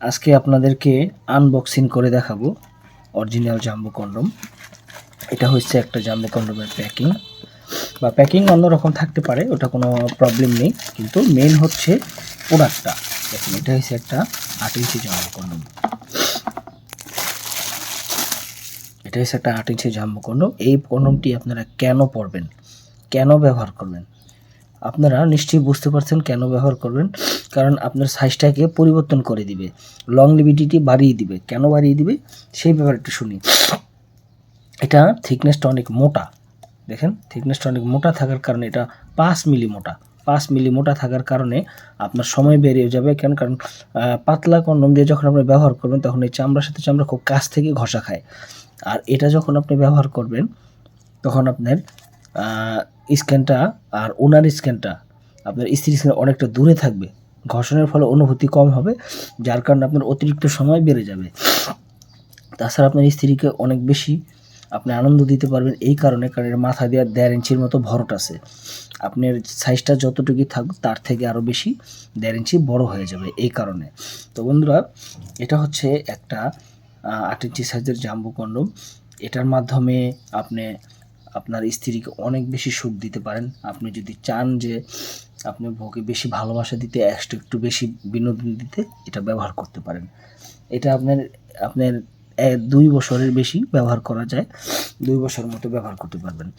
আজকে আপনাদেরকে আনবক্সিং করে দেখাবো অরিজিনাল জাম্বো কন্ডম। এটা হচ্ছে একটা জাম্বো কন্ডমের প্যাকিং বা প্যাকিং অন্যরকম থাকতে পারে, ওটা কোনো প্রবলেম নেই। কিন্তু মেন হচ্ছে প্রোডাক্টটা দেখুন, এটা হচ্ছে একটা আট ইঞ্চি জাম্বো কন্ডম। এটা হচ্ছে একটা আট ইঞ্চি জাম্বো কন্ডম। এই কন্ডমটি আপনারা কেন পরবেন? কেন ব্যবহার করবেন? আপনারা নিশ্চয়ই বুঝতে পারছেন কেন ব্যবহার করবেন। কারণ আপনার সাইজটাকে পরিবর্তন করে দিবে। লং লিভিডিটি বাড়িয়ে দিবে। কেন বাড়িয়ে দিবে? সেই ব্যাপারে একটু শুনি। এটা থিকনেসটা অনেক মোটা। দেখেন থিকনেসটা অনেক মোটা থাকার কারণে এটা পাঁচ মিলি মোটা। পাঁচ মিলি মোটা থাকার কারণে আপনার সময় বেরিয়ে যাবে। কেন? কারণ পাতলা কন্ডম দিয়ে যখন আপনি ব্যবহার করবেন, তখন এই চামড়ার সাথে চামড়া খুব কাছ থেকে ঘষা খায়। আর এটা যখন আপনি ব্যবহার করবেন, তখন আপনার স্ক্যানটা আর ওনার স্ক্যানটা আপনার স্ত্রীর স্ক্যান অনেকটা দূরে থাকবে। ঘর্ষণের ফলে অনুভূতি কম হবে, যার কারণে আপনার অতিরিক্ত সময় বেড়ে যাবে। তাছাড়া আপনার স্ত্রীকে অনেক বেশি আপনি আনন্দ দিতে পারবেন এই কারণে, কারণ এর মাথা দেওয়ার দেড় ইঞ্চির মতো ভরট আছে। আপনার সাইজটা যতটুকুই থাকুক তার থেকে আরও বেশি দেড় ইঞ্চি বড় হয়ে যাবে এই কারণে। তো বন্ধুরা, এটা হচ্ছে একটা আট ইঞ্চি সাইজের জাম্বু কন্ডম। এটার মাধ্যমে আপনি আপনার স্ত্রীকে অনেক বেশি সুখ দিতে পারেন। আপনি যদি চান যে আপনি বউকে বেশি ভালোবাসা দিতে, একটু একটু বেশি বিনোদন দিতে, এটা ব্যবহার করতে পারেন। এটা আপনার আপনার দুই বছরের বেশি ব্যবহার করা যায়। দুই বছর মতো ব্যবহার করতে পারবেন।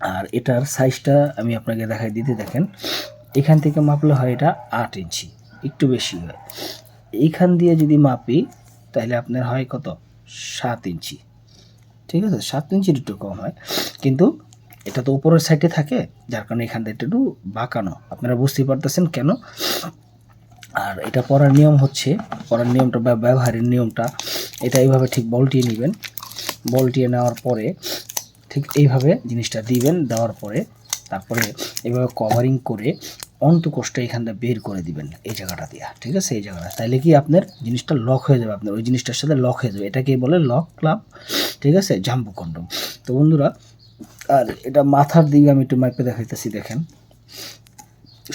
আর এটার সাইজটা আমি আপনাকে দেখাই দিতে, দেখেন। এখান থেকে মাপলে হয় এটা আট ইঞ্চি, একটু বেশি হয়। এইখান দিয়ে যদি মাপি, তাহলে আপনার হয় কত? সাত ইঞ্চি। ঠিক আছে? সাত ইঞ্চির একটু কম হয়। কিন্তু এটা তো উপরের সাইডে থাকে, যার কারণে এখান থেকে একটু বাঁকানো। আপনারা বুঝতেই পারতেছেন কেন? আর এটা পড়ার নিয়ম হচ্ছে, পড়ার নিয়মটা বা ব্যবহারের নিয়মটা, এটা এইভাবে ঠিক বলটিয়ে নেবেন। বলটিয়ে নেওয়ার পরে ঠিক এইভাবে জিনিসটা দিবেন, দেওয়ার পরে তারপরে এইভাবে কভারিং করে অন্তকোষটা এখানটা বের করে দিবেন এই জায়গাটা দিয়া, ঠিক আছে? এই জায়গাটা। তাইলে কি আপনার জিনিসটা লক হয়ে যাবে আপনার, ওই জিনিসটার সাথে লক হয়ে যাবে। এটাকে বলে লক ক্লাব ঠিক আছে? জাম্বু কন্ডম। তো বন্ধুরা, আর এটা মাথার দিকে আমি একটু মাইপে দেখাইতেছি, দেখেন।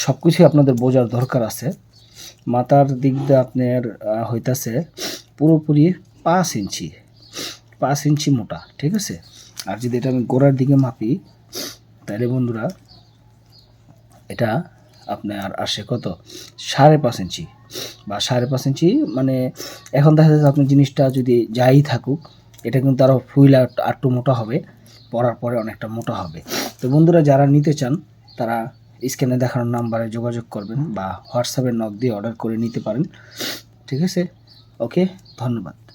সব কিছুই আপনাদের বোঝার দরকার আছে। মাথার দিক দিয়ে আপনার হইতাছে পুরোপুরি পাঁচ ইঞ্চি পাঁচ ইঞ্চি মোটা, ঠিক আছে? আর যদি এটা আমি গোড়ার দিকে মাপি তাহলে বন্ধুরা, এটা আপনার আসে কত? সাড়ে পাঁচ ইঞ্চি। বা সাড়ে পাঁচ ইঞ্চি মানে এখন দেখা যাচ্ছে আপনি জিনিসটা যদি যাই থাকুক, এটা কিন্তু আরও ফুল আটটু মোটা হবে, পরার পরে অনেকটা মোটা হবে। তো বন্ধুরা, যারা নিতে চান, তারা স্ক্যানে দেখানোর নাম্বারে যোগাযোগ করবেন বা হোয়াটসঅ্যাপে নক দিয়ে অর্ডার করে নিতে পারেন। ঠিক আছে? ওকে, ধন্যবাদ।